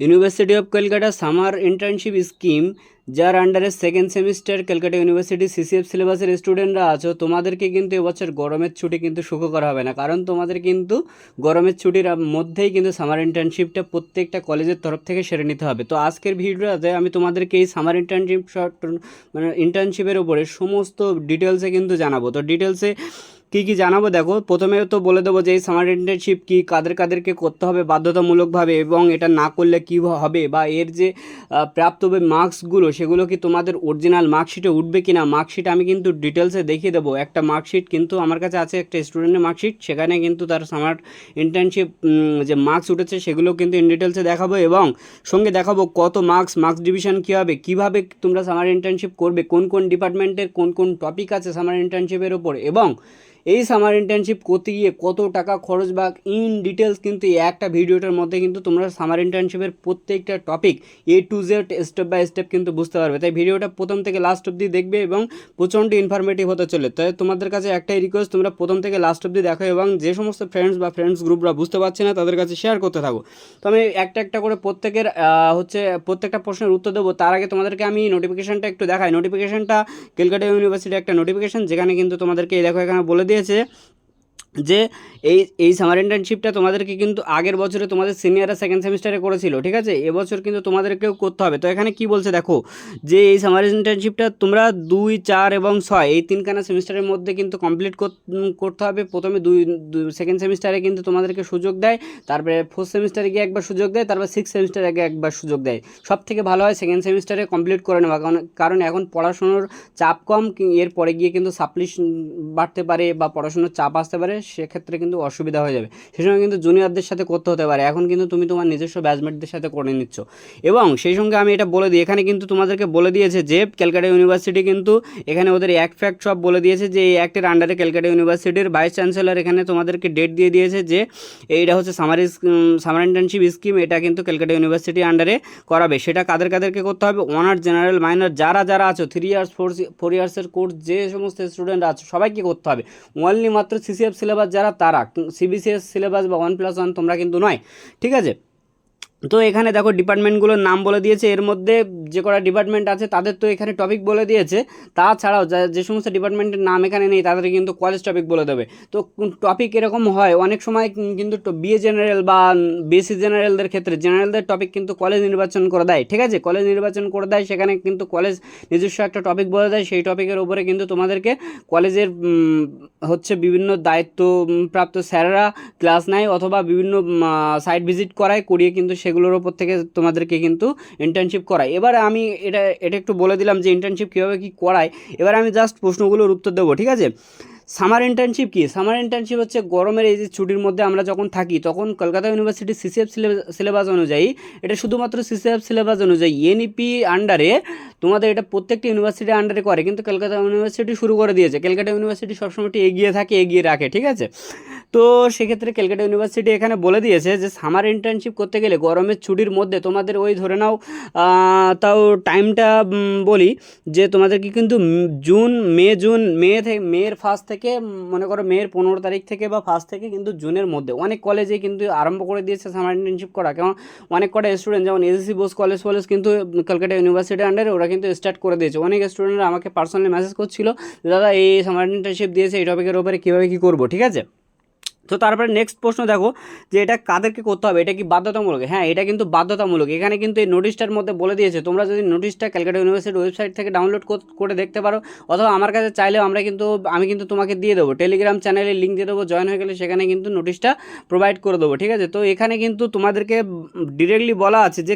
University of Kolkata summer internship scheme যার আন্ডারে second semester Kolkata university CCF সিলেবাসের স্টুডেন্টরা আছো, তোমাদেরকে কিন্তু এবছর গরমের ছুটি কিন্তু সুখ করা হবে না। কারণ তোমাদের কিন্তু গরমের ছুটির মধ্যেই কিন্তু সামার ইন্টার্নশিপটা প্রত্যেকটা কলেজের তরফ থেকে সেরে নিতে হবে। তো আজকের ভিডিওতে আমি তোমাদেরকে এই সামার ইন্টার্নশিপ মানে ইন্টার্নশিপের উপরে সমস্ত ডিটেলসে কিন্তু জানাব। তো ডিটেলসে কী কী জানাব? দেখো, প্রথমে তো বলে দেবো যে এই সামার ইন্টার্নশিপ কী, কাদের কাদেরকে করতে হবে বাধ্যতামূলকভাবে এবং এটা না করলে কী হবে বা এর যে প্রাপ্ত মার্কসগুলো সেগুলো কি তোমাদের অরিজিনাল মার্কশিটে উঠবে কি না মার্কশিট আমি কিন্তু ডিটেলসে দেখিয়ে দেবো। একটা মার্কশিট কিন্তু আমার কাছে আছে, একটা স্টুডেন্টের মার্কশিট সেখানে কিন্তু তার সামার ইন্টার্নশিপ যে মার্কস উঠেছে, সেগুলো কিন্তু ইন ডিটেলসে দেখাবো এবং সঙ্গে দেখাবো কত মার্কস মার্কস ডিভিশন কী হবে, কীভাবে তোমরা সামার ইন্টার্নশিপ করবে, কোন কোন ডিপার্টমেন্টের কোন কোন টপিক আছে সামার ইন্টার্নশিপের ওপর এবং এই সামার ইন্টার্নশিপ করতে গিয়ে কত টাকা খরচ বা ইন ডিটেলস কিন্তু এই একটা ভিডিওটার মধ্যে কিন্তু তোমরা সামার ইন্টার্নশিপের প্রত্যেকটা topic A to Z step by step কিন্তু বুঝতে পারবে। তাই ভিডিওটা প্রথম থেকে লাস্ট অবধি দেখবে এবং প্রচণ্ড ইনফরমেটিভ হতে চলে তাই তোমাদের কাছে একটাই রিকোয়েস্ট তোমরা প্রথম থেকে লাস্ট অবধি দেখো এবং যে সমস্ত ফ্রেন্ডস বা ফ্রেন্ডস গ্রুপরা বুঝতে পারছে না, তাদের কাছে শেয়ার করতে থাকো। তো আমি একটা একটা করে প্রত্যেকের হচ্ছে প্রত্যেকটা প্রশ্নের উত্তর দেবো। তার আগে তোমাদেরকে আমি নোটিফিকেশনটা একটু দেখাই। নোটিফিকেশনটা কলকাতা ইউনিভার্সিটির একটা নোটিফিকেশন যেখানে কিন্তু তোমাদেরকে, এই দেখো এখানে বলে দিয়েছে যে এই এই সামার ইন্টার্নশিপটা তোমাদেরকে কিন্তু আগের বছরে তোমাদের সিনিয়ররা সেকেন্ড সেমিস্টারে করেছিল, ঠিক আছে? এবছর কিন্তু তোমাদেরকেও করতে হবে। তো এখানে কি বলছে দেখো, যে এই সামার ইন্টার্নশিপটা তোমরা দুই, চার এবং ছয়, এই তিনখানা সেমিস্টারের মধ্যে কিন্তু কমপ্লিট করতে হবে। প্রথমে দুই সেকেন্ড সেমিস্টারে কিন্তু তোমাদেরকে সুযোগ দেয়, তারপরে ফোর্থ সেমিস্টারে গিয়ে একবার সুযোগ দেয়, তারপর সিক্স সেমিস্টারে গিয়ে একবার সুযোগ দেয়। সব থেকে ভালো হয় সেকেন্ড সেমিস্টারে কমপ্লিট করে নেওয়া, কারণ কারণ এখন পড়াশুনোর চাপ কম, এরপরে গিয়ে কিন্তু সাপ্লিশ বাড়তে পারে বা পড়াশুনোর চাপ আসতে পারে। সেক্ষেত্রে কিন্তু অসুবিধা হয়ে যাবে। সে সময় কিন্তু জুনিয়রদের সাথে করতে হতে পারে। এখন কিন্তু তুমি তোমার নিজস্ব ব্যাচমেটদের সাথে করে নিচ্ছ। এবং সেই সঙ্গে আমি এটা বলে দিই, এখানে কিন্তু তোমাদেরকে বলে দিয়েছে যে ক্যালকাটা ইউনিভার্সিটি কিন্তু এখানে ওদের অ্যাক্ট ফ্যাক্ট সব বলে দিয়েছে যে, এই অ্যাক্টের আন্ডারে ক্যালকাটা ইউনিভার্সিটির ভাইস চ্যান্সেলর এখানে তোমাদেরকে ডেট দিয়ে দিয়েছে যে, এইটা হচ্ছে সামার সামার ইন্টার্নশিপ স্কিম এটা কিন্তু ক্যালকাটা ইউনিভার্সিটি আন্ডারে করাবে। সেটা কাদের কাদেরকে করতে হবে? অনার্স জেনারেল মাইনর যারা যারা আছো থ্রি ইয়ার্স ফোর ফোর ইয়ার্সের কোর্স যে সমস্ত স্টুডেন্ট আছো, সবাইকে করতে হবে। অনলি মাত্র সিসিএফ সিলেবাস যারা তারা। সিবিসিএস সিলেবাস বা ওয়ান প্লাস ওয়ান তোমরা কিন্তু নয়। ঠিক আছে? তো এখানে দেখো ডিপার্টমেন্টগুলোর নাম বলে দিয়েছে। এর মধ্যে যে কটা ডিপার্টমেন্ট আছে তাদের তো এখানে টপিক বলে দিয়েছে। তাছাড়াও যা- সমস্ত ডিপার্টমেন্টের নাম এখানে নেই তাদের কিন্তু কলেজ টপিক বলে দেবে। তো টপিক এরকম হয় অনেক সময় কিন্তু বিএ জেনারেল বা বিএসসি জেনারেলদের ক্ষেত্রে জেনারেলদের টপিক কিন্তু কলেজ নির্বাচন করে দেয় ঠিক আছে? কলেজ নির্বাচন করে দেয় সেখানে কিন্তু কলেজ নিজস্ব একটা টপিক বলে দেয়। সেই টপিকের উপরে কিন্তু তোমাদেরকে কলেজের হচ্ছে বিভিন্ন দায়িত্ব উম, প্রাপ্ত স্যারেরা ক্লাস নেয় অথবা বিভিন্ন সাইট ভিজিট করায় করিয়ে কিন্তু সেগুলোর ওপর থেকে তোমাদেরকে কিন্তু ইন্টার্নশিপ করায় এবার আমি এটা এটা একটু বলে দিলাম যে ইন্টার্নশিপ কীভাবে কী করায় এবার আমি জাস্ট প্রশ্নগুলোর উত্তর দেবো, ঠিক আছে? সামার ইন্টার্নশিপ কি? সামার ইন্টার্নশিপ হচ্ছে গরমের এই যে ছুটির মধ্যে আমরা যখন থাকি, তখন কলকাতা ইউনিভার্সিটির সিসিএফ সিলেবাস অনুযায়ী, এটা শুধুমাত্র সিসিএফ সিলেবাস অনুযায়ী এনইপি আন্ডারে তোমাদের এটা প্রত্যেকটা ইউনিভার্সিটি আন্ডারে করে, কিন্তু কলকাতা ইউনিভার্সিটি শুরু করে দিয়েছে। কলকাতা ইউনিভার্সিটি সবসময় এগিয়ে থাকে, এগিয়ে রাখে, ঠিক আছে? তো সেক্ষেত্রে কলকাতা ইউনিভার্সিটি এখানে বলে দিয়েছে যে সামার ইন্টার্নশিপ করতে গেলে গরমের ছুটির মধ্যে তোমাদের ওই ধরে নাও তাও টাইমটা বলি যে তোমাদেরকে কিন্তু জুন, মে জুন, মে থেকে মের ফার্স্ট থেকে মনে করো মেয়ের পনেরো তারিখ থেকে বা ফার্স্ট থেকে কিন্তু জুনের মধ্যে। অনেক কলেজে কিন্তু আরম্ভ করে দিয়েছে সামার ইন্টার্নশিপ করা। কেমন? অনেক কটা স্টুডেন্ট যেমন এসএসসি বোস কলেজ ফলেজ কিন্তু কলকাতা ইউনিভার্সিটির আন্ডারে ওরা কিন্তু স্টার্ট করে দিয়েছে। অনেক স্টুডেন্টরা আমাকে পার্সোনালি মেসেজ করছিল, দাদা, এই সামার ইন্টার্নশিপ দিয়েছে, এই টপিকের ওপরে কীভাবে কী করব? ঠিক আছে? তো তারপরে নেক্সট প্রশ্ন দেখো যে এটা কাদেরকে করতে হবে? এটা কি বাধ্যতামূলক? হ্যাঁ এটা কিন্তু বাধ্যতামূলক। এখানে কিন্তু এই নোটিশটার মধ্যে বলে দিয়েছে, তোমরা যদি নোটিশটা ক্যালকাটা ইউনিভার্সিটির ওয়েবসাইট থেকে ডাউনলোড করে দেখতে পারো, অথবা আমার কাছে চাইলেও আমরা কিন্তু, আমি কিন্তু তোমাকে দিয়ে দেবো। টেলিগ্রাম চ্যানেলে লিঙ্ক দিয়ে দেবো জয়েন হয়ে গেলে সেখানে কিন্তু নোটিশটা প্রোভাইড করে দেবো, ঠিক আছে? তো এখানে কিন্তু তোমাদেরকে ডিরেক্টলি বলা আছে যে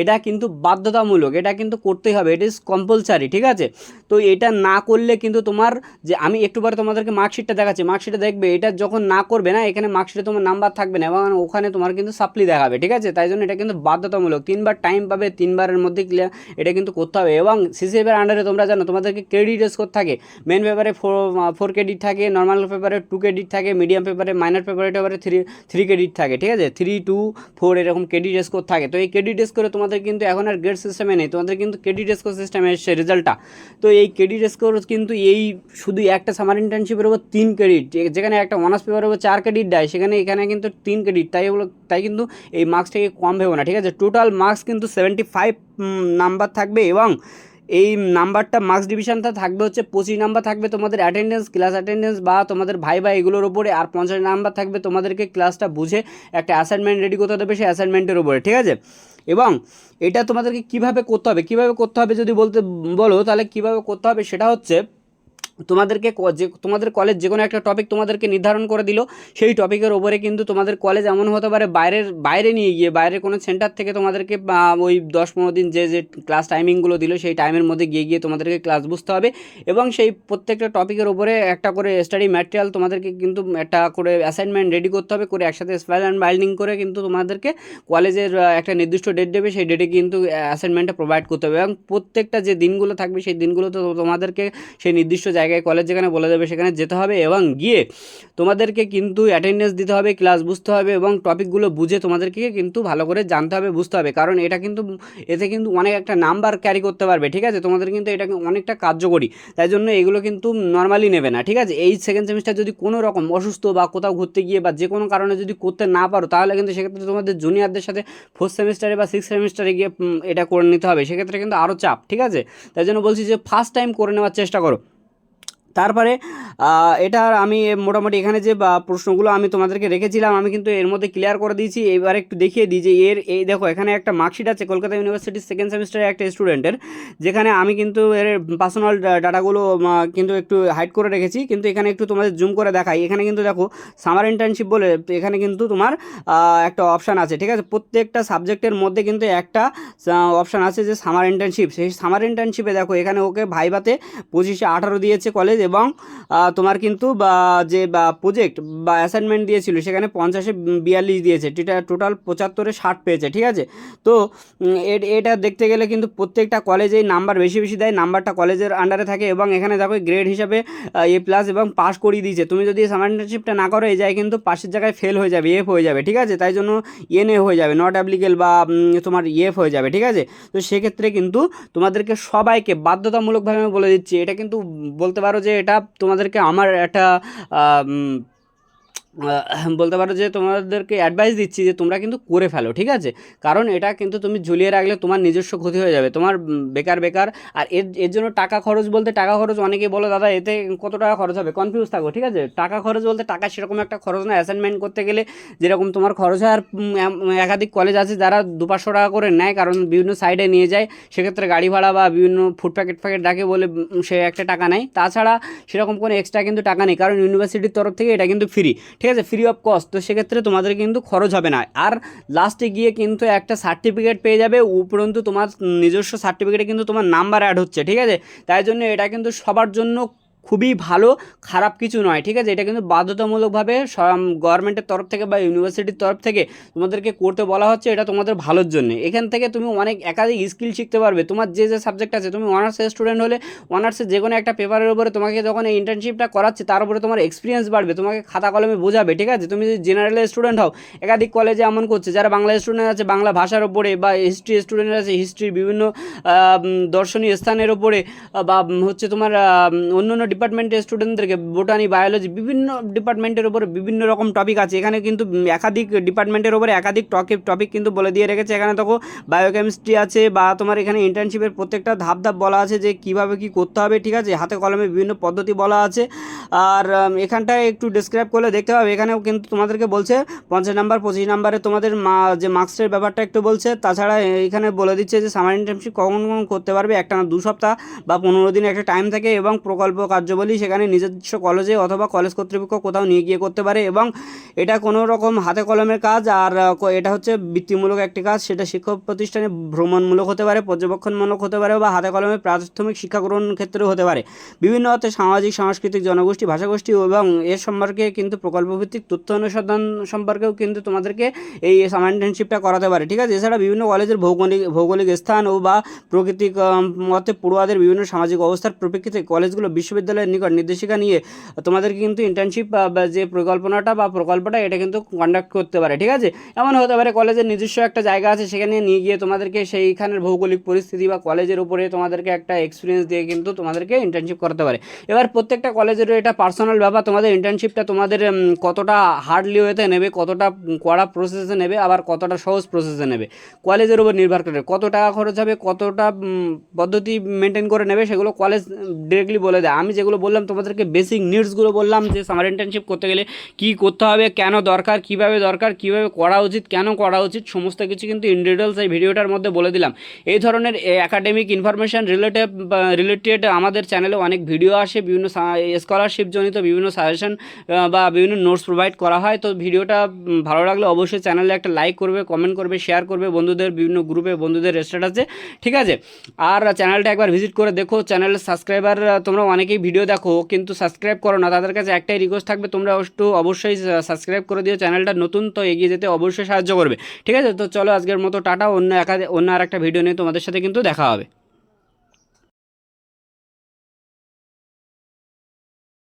এটা কিন্তু বাধ্যতামূলক, এটা কিন্তু করতেই হবে ইট ইজ কম্পালসারি ঠিক আছে? তো এটা না করলে কিন্তু তোমার যে আমি একটু পরে তোমাদেরকে মার্কশিটটা দেখাচ্ছি মার্কশিটে দেখবে, এটা যখন না করবে না, এখানে মার্কশিটে তোমার নাম্বার থাকবে না এবং ওখানে তোমার কিন্তু সাপ্লি দেখাবে, ঠিক আছে? তাই জন্য এটা কিন্তু বাধ্যতামূলক, তিনবার টাইম পাবে, তিনবারের মধ্যে ক্লিয়ার এটা কিন্তু করতে হবে এবং সিসিএফের আন্ডারে তোমরা জানো, তোমাদেরকে ক্রেডিট স্কোর থাকে মেন পেপারে ফোর ফোর ক্রেডিট থাকে নর্মাল পেপারে টু ক্রেডিট থাকে মিডিয়াম পেপারে মাইনর পেপারে পেপারে থ্রি থ্রি ক্রেডিট থাকে, ঠিক আছে? থ্রি টু ফোর এরকম ক্রেডিট স্কোর থাকে, তো এই ক্রেডিট স্কোরে তোমাদের তোমাদের কিন্তু এখন আর গ্রেড সিস্টেমে নেই। তোমাদের কিন্তু ক্রেডিট স্কোর সিস্টেমে এসছে রেজাল্টটা তো এই ক্রেডিট স্কোর কিন্তু এই শুধু একটা সামার ইন্টার্নশিপের ওপর তিন ক্রেডিট যেখানে একটা অনার্স পেপারের ওপর চার ক্রেডিট দেয়, সেখানে এখানে কিন্তু তিন ক্রেডিট তাই ওগুলো তাই কিন্তু এই মার্কসটাকে কম ভেবো না, ঠিক আছে? টোটাল মার্কস কিন্তু সেভেন্টি ফাইভ নাম্বার থাকবে এবং এই নাম্বারটা মার্কস ডিভিশনটা থাকবে হচ্ছে পঁচিশ নাম্বার থাকবে তোমাদের অ্যাটেন্ডেন্স ক্লাস অ্যাটেন্ডেন্স বা তোমাদের ভাই ভাই এগুলোর উপরে আর পঞ্চাশ নাম্বার থাকবে তোমাদেরকে ক্লাসটা বুঝে একটা অ্যাসাইনমেন্ট রেডি করতে হবে সেই অ্যাসাইনমেন্টের উপরে, ঠিক আছে? এবং এটা তোমাদেরকে কীভাবে করতে হবে? কীভাবে করতে হবে যদি বলতে বলো তাহলে কীভাবে করতে হবে সেটা হচ্ছে তোমাদেরকে যে তোমাদের কলেজ যে কোনো একটা টপিক তোমাদেরকে নির্ধারণ করে দিল, সেই টপিকের ওপরে কিন্তু তোমাদের কলেজ এমন হতে পারে বাইরের বাইরে নিয়ে গিয়ে, বাইরের কোনো সেন্টার থেকে তোমাদেরকে ওই দশ পনেরো দিন যে যে ক্লাস টাইমিংগুলো দিল, সেই টাইমের মধ্যে গিয়ে গিয়ে তোমাদেরকে ক্লাস বুঝতে হবে। এবং সেই প্রত্যেকটা টপিকের ওপরে একটা করে স্টাডি ম্যাটেরিয়াল তোমাদেরকে কিন্তু একটা করে অ্যাসাইনমেন্ট রেডি করতে হবে, করে একসাথে স্পাইল অ্যান্ড বাইন্ডিং করে কিন্তু তোমাদেরকে কলেজের একটা নির্দিষ্ট ডেট দেবে, সেই ডেটে কিন্তু অ্যাসাইনমেন্টটা প্রোভাইড করতে হবে। এবং প্রত্যেকটা যে দিনগুলো থাকবে, সেই দিনগুলোতে তোমাদেরকে সেই নির্দিষ্ট জায়গায় কলেজ যেখানে বলে দেবে সেখানে যেতে হবে এবং গিয়ে তোমাদেরকে কিন্তু অ্যাটেন্ডেন্স দিতে হবে ক্লাস বুঝতে হবে এবং টপিকগুলো বুঝে তোমাদেরকে কিন্তু ভালো করে জানতে হবে, বুঝতে হবে। কারণ এটা কিন্তু, এতে কিন্তু অনেক একটা নাম্বার ক্যারি করতে পারবে, ঠিক আছে? তোমাদের কিন্তু এটা অনেকটা কার্যকরী। তাই জন্য এগুলো কিন্তু নর্মালি নেবে না, ঠিক আছে? এই সেকেন্ড সেমিস্টার যদি কোনো রকম অসুস্থ বা কোথাও ঘুরতে গিয়ে বা যে কোনো কারণে যদি করতে না পারো, তাহলে কিন্তু সেক্ষেত্রে তোমাদের জুনিয়রদের সাথে ফোর্থ সেমিস্টারে বা সিক্স সেমিস্টারে গিয়ে এটা করে নিতে হবে। সেক্ষেত্রে কিন্তু আরও চাপ, ঠিক আছে? তাই জন্য বলছি যে ফার্স্ট টাইম করে নেওয়ার চেষ্টা করো। তারপরে এটা আমি মোটামুটি এখানে যে প্রশ্নগুলো আমি তোমাদেরকে রেখেছিলাম, আমি কিন্তু এর মধ্যে ক্লিয়ার করে দিয়েছি। এবার একটু দেখিয়ে দিই যে, এর, এই দেখো, এখানে একটা মার্কশিট আছে, কলকাতা ইউনিভার্সিটির সেকেন্ড সেমিস্টারের একটা স্টুডেন্টের যেখানে আমি কিন্তু এর পার্সোনাল ডাটাগুলো কিন্তু একটু হাইড করে রেখেছি। কিন্তু এখানে একটু তোমাদের জুম করে দেখাই। এখানে কিন্তু দেখো সামার ইন্টার্নশিপ বলে, এখানে কিন্তু তোমার একটা অপশান আছে, ঠিক আছে? প্রত্যেকটা সাবজেক্টের মধ্যে কিন্তু একটা অপশান আছে যে সামার ইন্টার্নশিপ সেই সামার ইন্টার্নশিপে দেখো, এখানে ওকে ভাইবাতে পঁচিশে আঠারো দিয়েছে কলেজ এবং তোমার কিন্তু যে, বা প্রজেক্ট বা অ্যাসাইনমেন্ট দিয়েছিল, সেখানে পঞ্চাশে বিয়াল্লিশ দিয়েছে। টোটাল পঁচাত্তরে ষাট পেয়েছে, ঠিক আছে? তো এ- এটা দেখতে গেলে কিন্তু প্রত্যেকটা কলেজেই নাম্বার বেশি বেশি দেয় নাম্বারটা কলেজের আন্ডারে থাকে এবং এখানে দেখো গ্রেড হিসাবে এ প্লাস এবং পাস করিয়ে দিয়েছে। তুমি যদি সামার ইন্টার্নশিপটা না করো, এই যায় কিন্তু পাশের জায়গায় ফেল হয়ে যাবে এফ হয়ে যাবে, ঠিক আছে? তাই জন্য এনএ হয়ে যাবে নট অ্যাপ্লিকেল বা তোমার ইএফ হয়ে যাবে, ঠিক আছে? তো সেক্ষেত্রে কিন্তু তোমাদেরকে সবাইকে বাধ্যতামূলকভাবে আমি বলে দিচ্ছি, এটা কিন্তু বলতে পারো যে এটা তোমাদেরকে আমার একটা বলতে পারো যে তোমাদেরকে অ্যাডভাইস দিচ্ছি যে তোমরা কিন্তু করে ফেলো, ঠিক আছে? কারণ এটা কিন্তু তুমি ঝুলিয়ে রাখলে তোমার নিজস্ব ক্ষতি হয়ে যাবে, তোমার বেকার বেকার, আর এর এর জন্য টাকা খরচ বলতে টাকা খরচ অনেকেই বলো, দাদা, এতে কত টাকা খরচ হবে? কনফিউজ থাকো, ঠিক আছে? টাকা খরচ বলতে টাকা সেরকম একটা খরচ না অ্যাসাইনমেন্ট করতে গেলে যেরকম তোমার খরচ হয়, আর একাধিক কলেজ আছে যারা দু পাঁচশো টাকা করে নেয়, কারণ বিভিন্ন সাইডে নিয়ে যায়, সেক্ষেত্রে গাড়ি ভাড়া বা বিভিন্ন ফুড প্যাকেট প্যাকেট ডাকে বলে সে একটা টাকা নেয়। তাছাড়া সেরকম কোনো এক্সট্রা কিন্তু টাকা নেই, কারণ ইউনিভার্সিটির তরফ থেকে এটা কিন্তু ফ্রি ঠিক আছে ফ্রি অফ কস্ট তো সেক্ষেত্রে তোমাদের কিন্তু খরচ হবে না। আর লাস্টে গিয়ে কিন্তু একটা সার্টিফিকেট পেয়ে যাবে উপরন্তু তোমার নিজস্ব সার্টিফিকেটে কিন্তু তোমার নাম্বার অ্যাড হচ্ছে, ঠিক আছে? তাই জন্য এটা কিন্তু সবার জন্য খুবই ভালো, খারাপ কিছু নয়, ঠিক আছে? এটা কিন্তু বাধ্যতামূলকভাবে গভর্নমেন্টের তরফ থেকে বা ইউনিভার্সিটির তরফ থেকে তোমাদেরকে করতে বলা হচ্ছে, এটা তোমাদের ভালোর জন্য। এখান থেকে তুমি অনেক একাধিক স্কিল শিখতে পারবে। তোমার যে যে সাবজেক্ট আছে, তুমি অনার্সের স্টুডেন্ট হলে অনার্সের যে কোনো একটা পেপারের উপরে তোমাকে যখন এই ইন্টার্নশিপটা করাচ্ছে, তার উপরে তোমার এক্সপিরিয়েন্স বাড়বে, তোমাকে খাতা কলমে বোঝাবে, ঠিক আছে? তুমি যদি জেনারেল স্টুডেন্ট হও, একাধিক কলেজে এমন করছে, যারা বাংলা স্টুডেন্ট আছে, বাংলা ভাষার ওপরে বা হিস্ট্রি স্টুডেন্ট আছে হিস্ট্রির বিভিন্ন দর্শনীয় স্থানের ওপরে বা হচ্ছে তোমার অন্য অন্য ডিপার্টমেন্টের স্টুডেন্টদেরকে বোটানি বায়োলজি বিভিন্ন ডিপার্টমেন্টের উপরে বিভিন্ন রকম টপিক আছে। এখানে কিন্তু একাধিক ডিপার্টমেন্টের উপরে একাধিক টপিক টপিক কিন্তু বলে দিয়ে রেখেছে। এখানে দেখো বায়োকেমিস্ট্রি আছে বা তোমার এখানে ইন্টার্নশিপের প্রত্যেকটা ধাপ ধাপ বলা আছে যে কীভাবে কি করতে হবে, ঠিক আছে? হাতে কলমে বিভিন্ন পদ্ধতি বলা আছে। আর এখানটায় একটু ডিসক্রাইব করলে দেখতে পাবে। এখানেও কিন্তু তোমাদেরকে বলছে পঞ্চাশ নাম্বার, পঁচিশ নাম্বারে তোমাদের মা, যে মার্কসের ব্যাপারটা একটু বলছে। তাছাড়া এখানে বলে দিচ্ছে যে সামার ইন্টার্নশিপ কখন কখন করতে পারবে? একটা না দু সপ্তাহ বা পনেরো দিন একটা টাইম থাকে এবং প্রকল্প কার্যবলী সেখানে নিজস্ব কলেজে অথবা কলেজ কর্তৃপক্ষ কোথাও নিয়ে গিয়ে করতে পারে এবং এটা কোনো রকম হাতে কলমের কাজ আর এটা হচ্ছে বৃত্তিমূলক একটি কাজ। সেটা শিক্ষক প্রতিষ্ঠানে ভ্রমণমূলক হতে পারে, পর্যবেক্ষণমূলক হতে পারে বা হাতে কলমে প্রাথমিক শিক্ষা গ্রহণ ক্ষেত্রেও হতে পারে। বিভিন্ন অর্থে সামাজিক, সাংস্কৃতিক, জনগোষ্ঠী, ভাষাগোষ্ঠী এবং এর সম্পর্কে কিন্তু প্রকল্পভিত্তিক তথ্য অনুসন্ধান সম্পর্কেও কিন্তু তোমাদেরকে এই সামার ইন্টার্নশিপটা করাতে পারে, ঠিক আছে? এছাড়া বিভিন্ন কলেজের ভৌগোলিক ভৌগোলিক স্থান ও বা প্রকৃতিক মতে পড়ুয়াদের বিভিন্ন সামাজিক অবস্থার পরিপ্রেক্ষিতে কলেজগুলো বিশ্ববিদ্যালয় বিশ্ববিদ্যালয়ের নিকট নির্দেশিকা নিয়ে তোমাদেরকে কিন্তু ইন্টার্নশিপ যে পরিকল্পনাটা বা প্রকল্পটা, এটা কিন্তু কন্ডাক্ট করতে পারে, ঠিক আছে? এমন হতে পারে কলেজের নিজস্ব একটা জায়গা আছে, সেখানে নিয়ে গিয়ে তোমাদেরকে সেইখানের ভৌগোলিক পরিস্থিতি বা কলেজের উপরে তোমাদেরকে একটা এক্সপিরিয়েন্স দিয়ে কিন্তু তোমাদেরকে ইন্টার্নশিপ করতে পারে। এবার প্রত্যেকটা কলেজেরও এটা পার্সোনাল ব্যাপার, তোমাদের ইন্টার্নশিপটা তোমাদের কতটা হার্ডলি ওয়েতে নেবে, কতটা কড়া প্রসেসে নেবে, আবার কতটা সহজ প্রসেসে নেবে। কলেজের উপর নির্ভর করে কত টাকা খরচ হবে, কতটা পদ্ধতি মেনটেন করে নেবে, সেগুলো কলেজ ডিরেক্টলি বলে দেয়। আমি যেগুলো বললাম, তোমাদেরকে বেসিক নিডসগুলো বললাম, যে সামার ইন্টার্নশিপ করতে গেলে কী করতে হবে, কেন দরকার, কীভাবে দরকার, কীভাবে করা উচিত, কেন করা উচিত, সমস্ত কিছু কিন্তু ইন ডিটেলস এই ভিডিওটার মধ্যে বলে দিলাম। এই ধরনের একাডেমিক ইনফরমেশান রিলেটেড রিলেটেড আমাদের চ্যানেলে অনেক ভিডিও আসে, বিভিন্ন স্কলারশিপ জনিত বিভিন্ন সাজেশন বা, বিভিন্ন নোটস প্রোভাইড করা হয়। তো ভিডিওটা ভালো লাগলে অবশ্যই চ্যানেলে একটা লাইক করবে কমেন্ট করবে শেয়ার করবে, বন্ধুদের, বিভিন্ন গ্রুপে বন্ধুদের স্ট্যাটাসে ঠিক আছে? আর চ্যানেলটা একবার ভিজিট করে দেখো চ্যানেলের সাবস্ক্রাইবার তোমরা অনেকেই ভিডিও দেখো, কিন্তু সাবস্ক্রাইব করো না। তাদের কাছে একটাই রিকোয়েস্ট থাকবে, তোমরা একটু অবশ্যই সাবস্ক্রাইব করে দিও চ্যানেলটা নতুন, তো এগিয়ে যেতে অবশ্যই সাহায্য করবে। ঠিক আছে? তো চলো আজকের মতো, টাটা। অন্য একা অন্য আর একটা ভিডিও নিয়ে তোমাদের সাথে কিন্তু দেখা হবে।